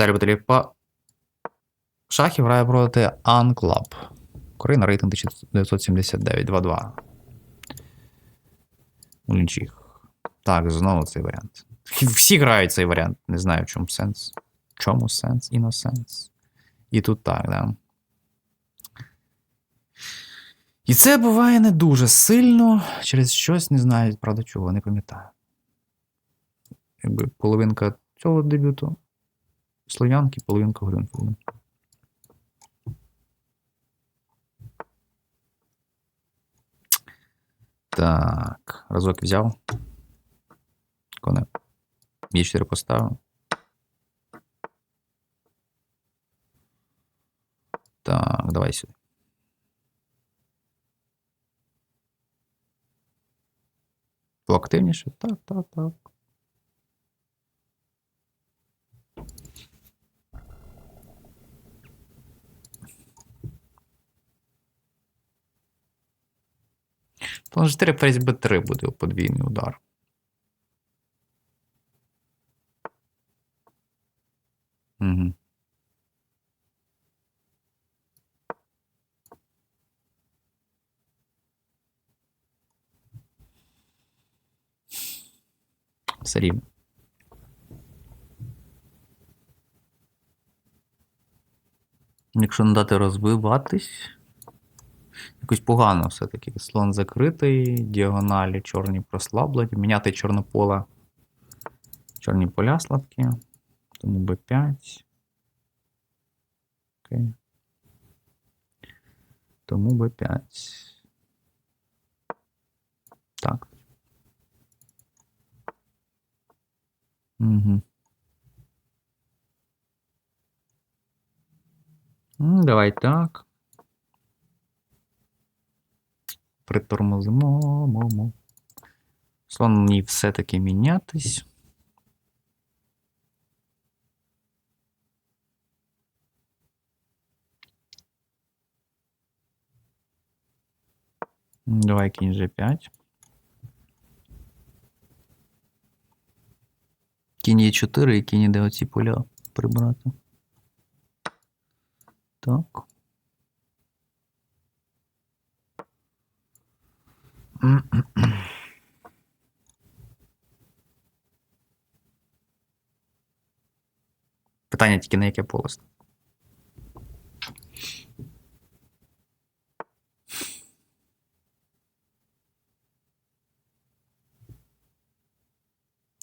Віталій Баталієв по шахів грає проти Анклаб. Україна рейтинг 1979, 2-2. Мулінчих. Так, знову цей варіант. Всі грають цей варіант. Не знаю, в чому сенс. В чому сенс? Іносенс. І тут так, да. І це буває не дуже сильно через щось, не знаю, правда, чого, не пам'ятаю. Якби половинка цього дебюту Слов'янки, половинка Грюнфелда. Так, разок взяв. Коне. Є 4 поставив. Так, давай сюди. Поактивніше? Так, так, так. План 4 ферзь Б3 буде подвійний удар. Угу. Все рівно. Якщо не дати розвиватись. Якось погано все-таки. Слон закритий, діагоналі чорні прослаблені. Міняти чорнопола. Чорні поля слабкі. Тому Б5. Окей. Тому Б5. Так. Угу. Давай так. Притормозимо. Слон мені все-таки мінятись. Давай кінь G5. Кінь є 4 і кінь іде оці поля прибрати. Так. Питання тільки на яке поле.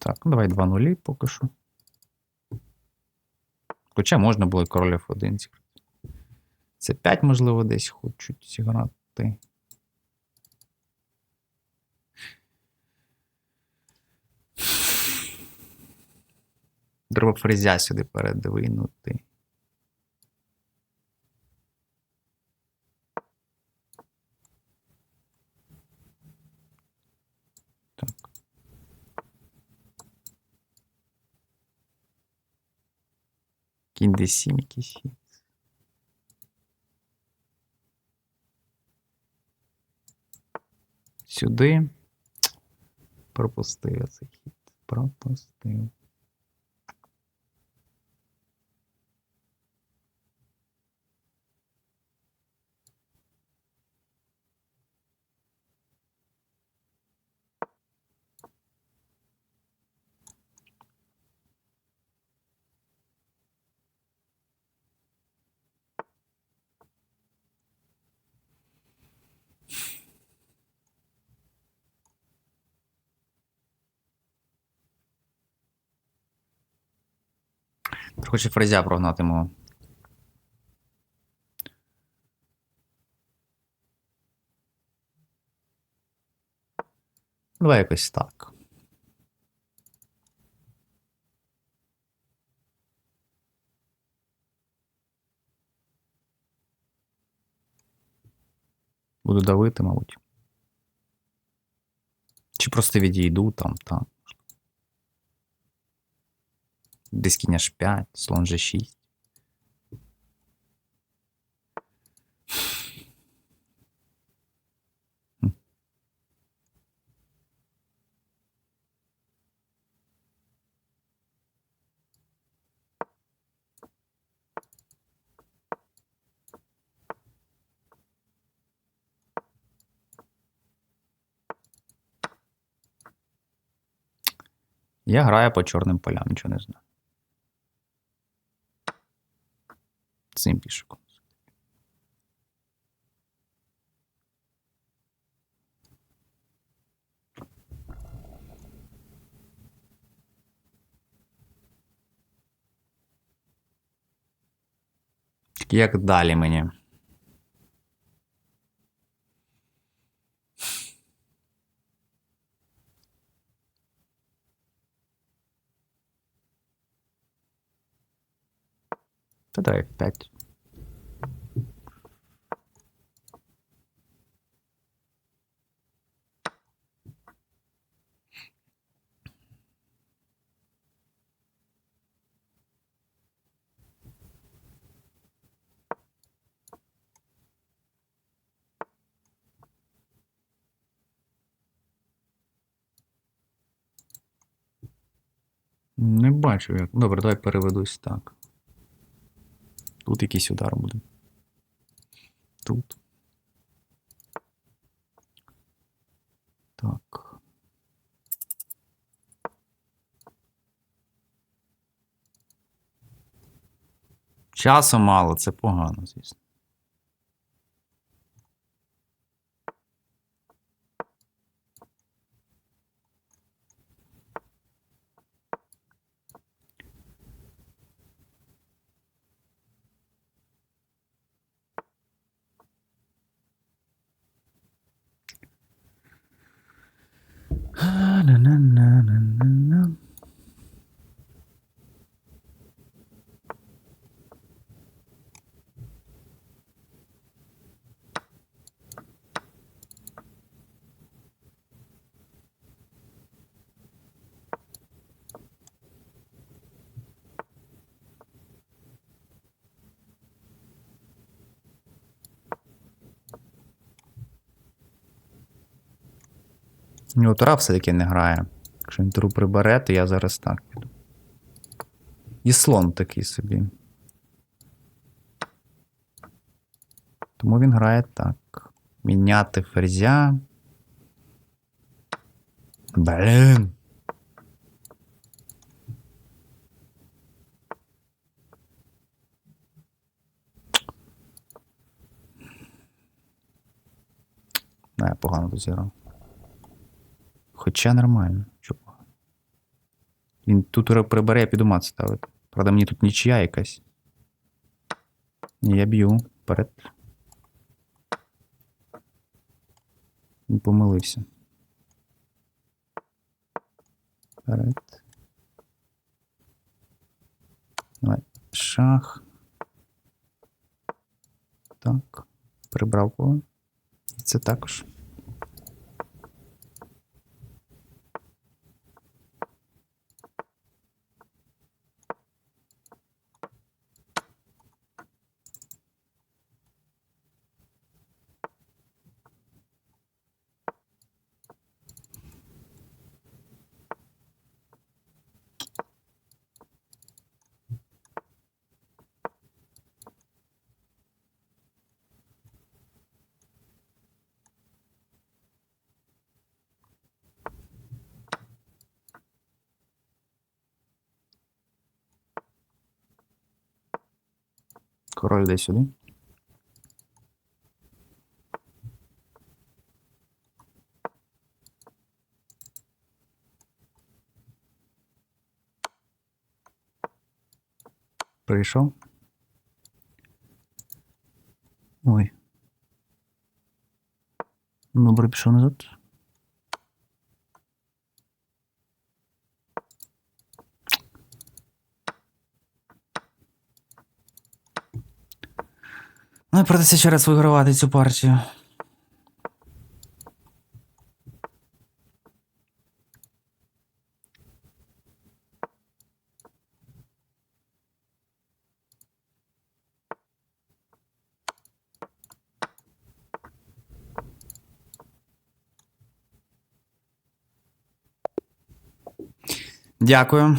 Так, ну давай 2 нулі поки що. Хоча можна було F1 зіграти. Це 5, можливо, десь хочуть зіграти. Треба сюди передвинути. Так. Кінь D7 якийсь. є. Сюди. Пропустив цей хід. Пропустив. Хоче фрезя прогнати мого. Давай якось так. Буду давити, мабуть. Чи просто відійду там, так десь кінь 5, слон же 6. Я граю по чорним полям, нічого не знаю. Тільки Як далі мені? Та давай 5. Не бачу як. Добре, давай переведусь так. Тут якийсь удар буде. Тут. Так. Часу мало, це погано, звісно. la, la, la. У нього Тура все-таки не грає. Якщо він туру прибере, то я зараз так піду. І слон такий собі. Тому він грає так. Міняти ферзя. Блін. Не, я погано тут зіграв. Хоча нормально. Чого? Він тут прибере, я піду мат ставити. Правда, мені тут нічия якась. Я б'ю вперед. Він помилився. Вперед. Давай. Шах. Так. Прибрав кого. І це також. Король йде сюди. Прийшов. Ой. Добре, пішов назад. Ну, придеться ще раз вигравати цю партію. Дякую.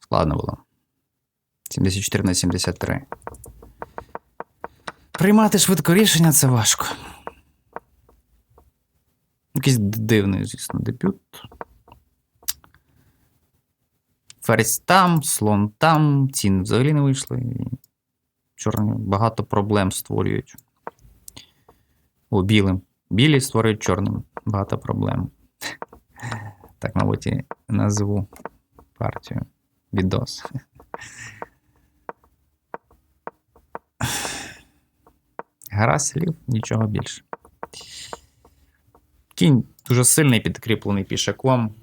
Складно було. 74 на 73. Приймати швидко рішення це важко. Якийсь дивний, звісно, дебют. Ферзь там, слон там, ціни взагалі не вийшли. Чорні багато проблем створюють. О, білим. Білі створюють чорним. Багато проблем. Так, мабуть, і назву партію. Відос. Гра слів, нічого більше. Кінь дуже сильний, підкріплений пішаком.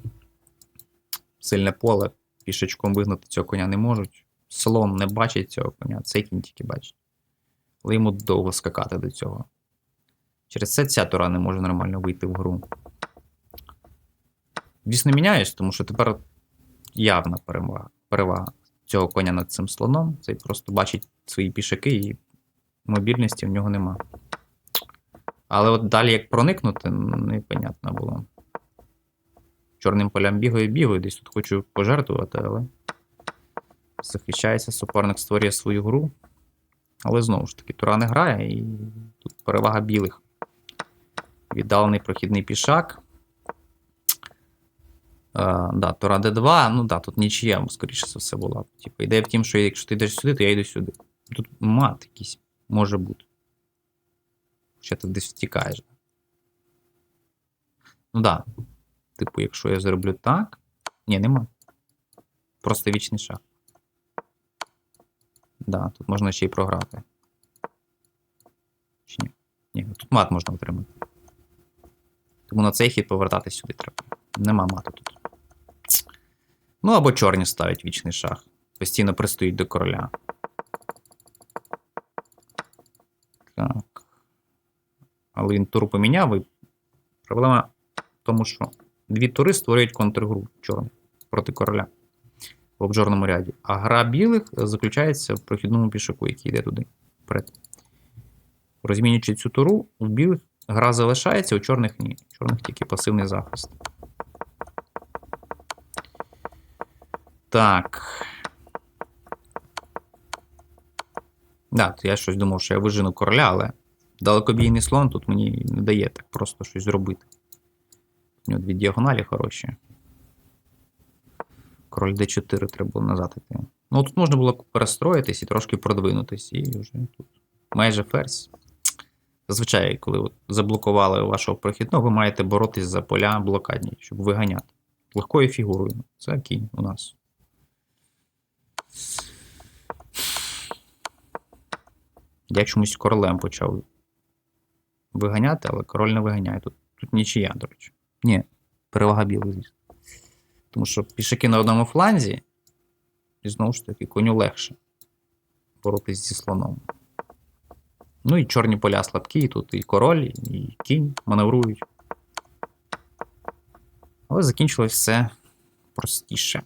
Сильне поле. Пішечком вигнати цього коня не можуть. Слон не бачить цього коня, цей кінь тільки бачить. Але йому довго скакати до цього. Через це ця тура не може нормально вийти в гру. Звісно, міняюсь, тому що тепер явна перевага, цього коня над цим слоном. Цей просто бачить свої пішаки і мобільності в нього нема. Але от далі як проникнути, непонятно було. Чорним полям бігаю, бігаю, десь тут хочу пожертвувати, але захищається, суперник створює свою гру. Але знову ж таки, Тура не грає, і тут перевага білих. Віддалений прохідний пішак. Uh, да, Тура Д2, ну да, тут нічия, скоріше за все, була. Типу, ідея в тім, що якщо ти йдеш сюди, то я йду сюди. Тут мат якийсь може бути. Ще ти десь втікаєш. Ну да. Типу, якщо я зроблю так. Ні, нема. Просто вічний шаг. Да, тут можна ще й програти. Чи ні? Ні, тут мат можна отримати. Тому на цей хід повертатись сюди треба. Нема мату тут. Ну або чорні ставить вічний шах. Постійно пристоїть до короля. Так. Але він тур поміняв і проблема в тому, що дві тури створюють контргру чорну проти короля в обжорному ряді. А гра білих заключається в прохідному пішаку, який йде туди вперед. Розмінюючи цю туру, у білих гра залишається, у чорних ні. У чорних тільки пасивний захист. Так. Да, я щось думав, що я вижену короля, але далекобійний слон тут мені не дає так просто щось зробити. У нього дві діагоналі хороші. Король d4 треба було назад іти. Ну, тут можна було перестроїтись і трошки продвинутись, і вже тут майже ферзь. Зазвичай, коли от заблокували вашого прохідного, ви маєте боротись за поля блокадні, щоб виганяти. Легкою фігурою. Це кінь у нас. Я чомусь королем почав виганяти, але король не виганяє. Тут тут нічия, до речі. Ні, перевага білих, звісно. Тому що пішаки на одному фланзі, і знову ж таки, коню легше боротись зі слоном. Ну і чорні поля слабкі, і тут і король, і кінь маневрують. Але закінчилось все простіше.